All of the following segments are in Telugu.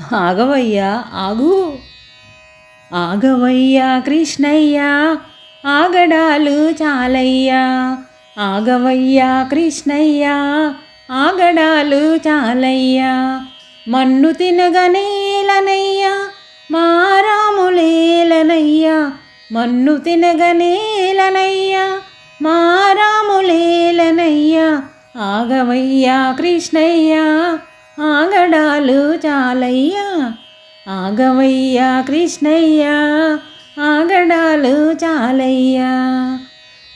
ఆగవయ్యా ఆగు. ఆగవయ్యా కృష్ణయ్యా ఆగడాలు చాలయ్యా. ఆగవయ్యా కృష్ణయ్యా ఆగడాలు చాలయ్యా. మన్ను తినగనేలనయ్యా మారాములేలనయ్యా మన్ను తినగనేలనయ్యా మారాములేలనయ్యా ఆగవయ్యా కృష్ణయ్యా ఆగడాలు చాలయ్యా. ఆగవయ్యా కృష్ణయ్యా. ఆగడాలు చాలయ్యా.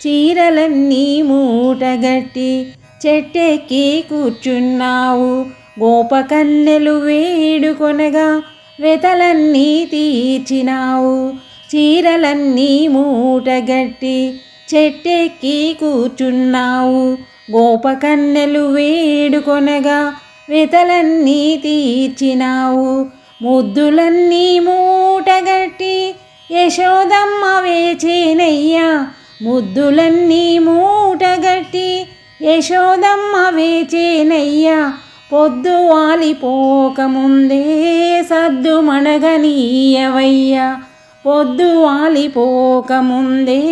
చీరలన్నీ మూటగట్టి చెట్టెక్కి కూర్చున్నావు. గోపకన్నెలు వేడుకొనగా వెతలన్నీ తీర్చినావు. చీరలన్నీ మూటగట్టి చెట్టెక్కి కూర్చున్నావు. గోపకన్నెలు వేడుకొనగా వెతలన్నీ తీర్చినావు. ముద్దులన్నీ మూటగట్టి యశోదమ్మ వేచేనయ్యా. ముద్దులన్నీ మూటగట్టి యశోదమ్మ వేచేనయ్యా. పొద్దు వాలిపోకముందే సద్దు మణగనీయవయ్యా. పొద్దు వాలిపోకముందే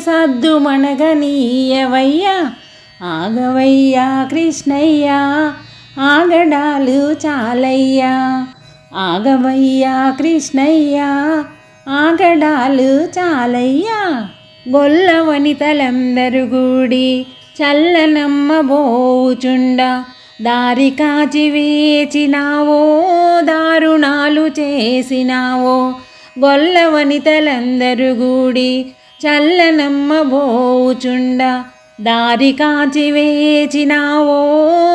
సద్దు మణగనీయవయ్యా. ఆగవయ్యా కృష్ణయ్యా ఆగడాలు చాలయ్యా. ఆగవయ్యా కృష్ణయ్యా. ఆగడాలు చాలయ్యా. గొల్ల వనితలందరు గూడి చల్లనమ్మ బోచుండ దారి కాచి వేచినావో దారుణాలు చేసినావో గొల్ల వనితలందరు గూడి చల్లనమ్మ బోచుండ దారి కాచి వేచినావో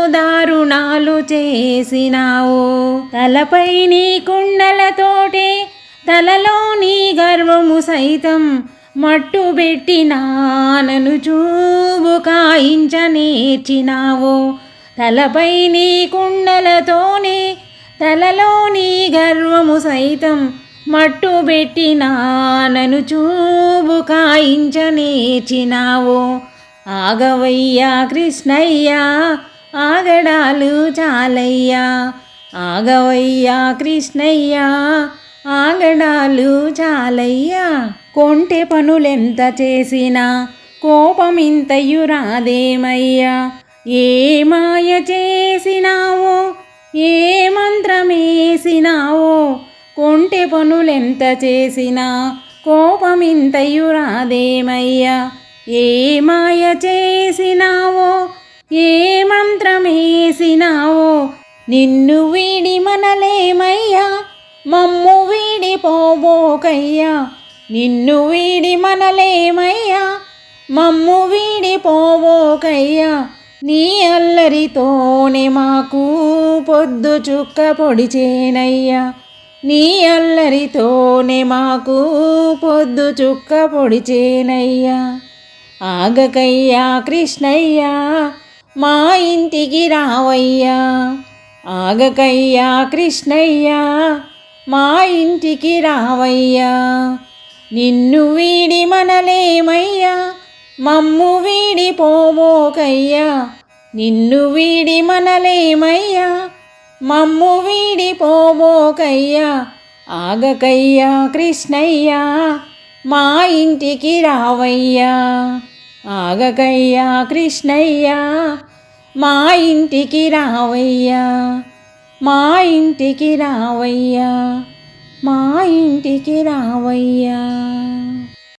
దారుణాలు చేసినావో. తలపై నీ కుండలతోటే తలలో నీ గర్వము సైతం మట్టు పెట్టినానను చూబు కాయించ నేర్చినావో. తలపై నీ కుండలతోనే తలలో నీ గర్వము సైతం మట్టు పెట్టినానను చూబు కాయించ నేర్చినావో. ఆగవయ్యా కృష్ణయ్యా ఆగడాలు చాలయ్యా. ఆగవయ్యా కృష్ణయ్యా ఆగడాలు చాలయ్యా. కొంటె పనులెంత చేసినా కోపమింతయు రాదేమయ్యా ఏ మాయ చేసినావో ఏ మంత్రమేసినావో కొంటె పనులెంత చేసినా కోపమింతయు రాదేమయ్యా ఏ మాయ చేసినావో ఏ మంత్రమేసినావో నిన్ను వీడి మనలేమయ్యా మమ్ము వీడిపోబోకయ్యా. నిన్ను వీడి మనలేమయ్యా మమ్ము వీడిపోబోకయ్యా. నీ అల్లరితోనే మాకు పొద్దు చుక్క పొడిచేనయ్యా నీ అల్లరితోనే మాకు పొద్దు చుక్క పొడిచేనయ్యా ఆగకయ్యా కృష్ణయ్యా మా ఇంటికి రావయ్యా. ఆగకయ్యా కృష్ణయ్యా మా ఇంటికి రావయ్యా. నిన్ను వీడి మనలేమయ్యా మమ్ము వీడి పోబోకయ్యా. నిన్ను వీడి మనలేమయ్యా మమ్ము వీడి పోబోకయ్యా. ఆగకయ్యా కృష్ణయ్యా మా ఇంటికి రావయ్యా. ఆగకయ్యా కృష్ణయ్యా మా ఇంటికి రావయ్యా మా ఇంటికి రావయ్యా మా ఇంటికి రావయ్యా.